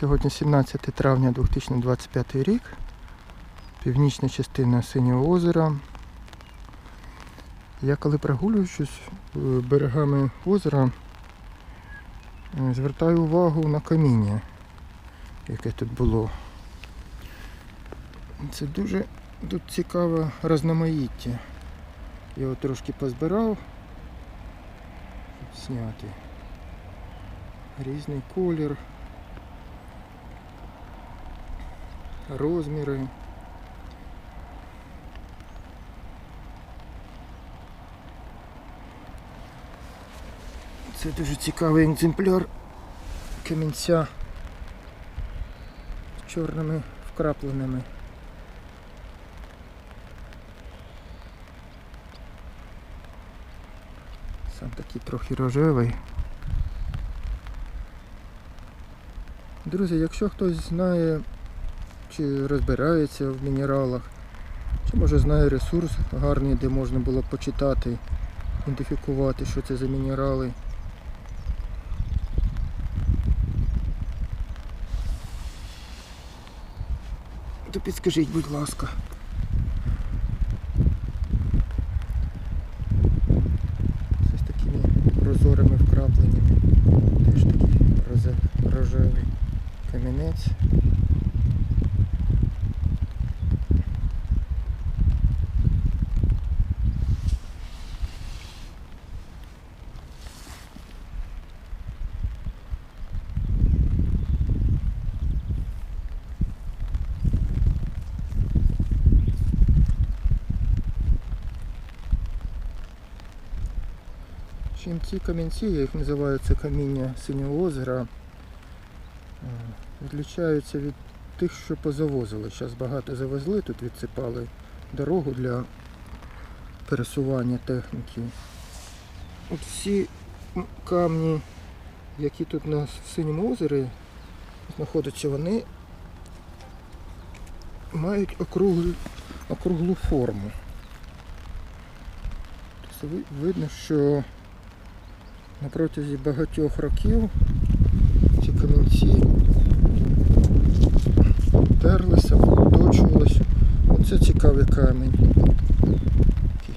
Сьогодні 17 травня 2025 рік. Північна частина Синього озера. Я коли прогулюючись е, берегами озера, е, звертаю увагу на каміння, яке тут було. Це дуже тут цікаве розноманіття. Я його трошки позбирав, зняти. Різний колір. Розміри. Це дуже цікавий екземпляр камінця з чорними вкрапленими. Сам такий трохи рожевий. Друзі, якщо хтось знає чи розбирається в мінералах, чи може знає ресурс гарний, де можна було почитати, ідентифікувати, що це за мінерали. То підскажіть, будь ласка. Це такими прозорими вкрапленнями. Теж такий рожевий камінець. Чим ці камінці, я їх називаю це каміння синього озера, е, відлічаються від тих, що позавозили. Зараз багато завезли, тут відсипали дорогу для пересування техніки. От всі камні, які тут на синьому озері знаходяться, вони мають округлу, округлу форму. Тобто видно, що на протязі багатьох років ці камінці терлися, оточувалися. Оце цікавий камінь. Такий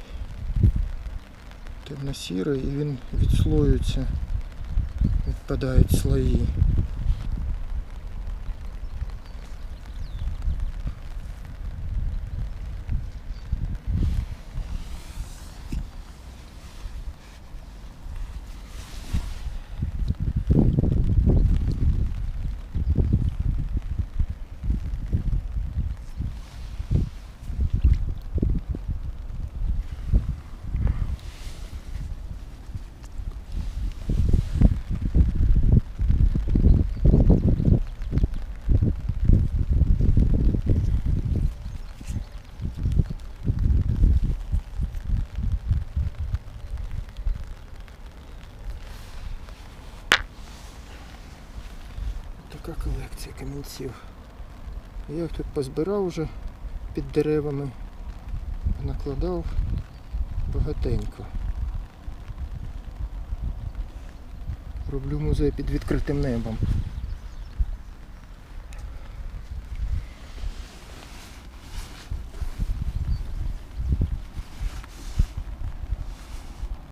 Темно-сірий і він відслоюється, відпадають слої. Така колекція камінців. Я їх тут позбирав вже під деревами, накладав багатенько. Роблю музей під відкритим небом.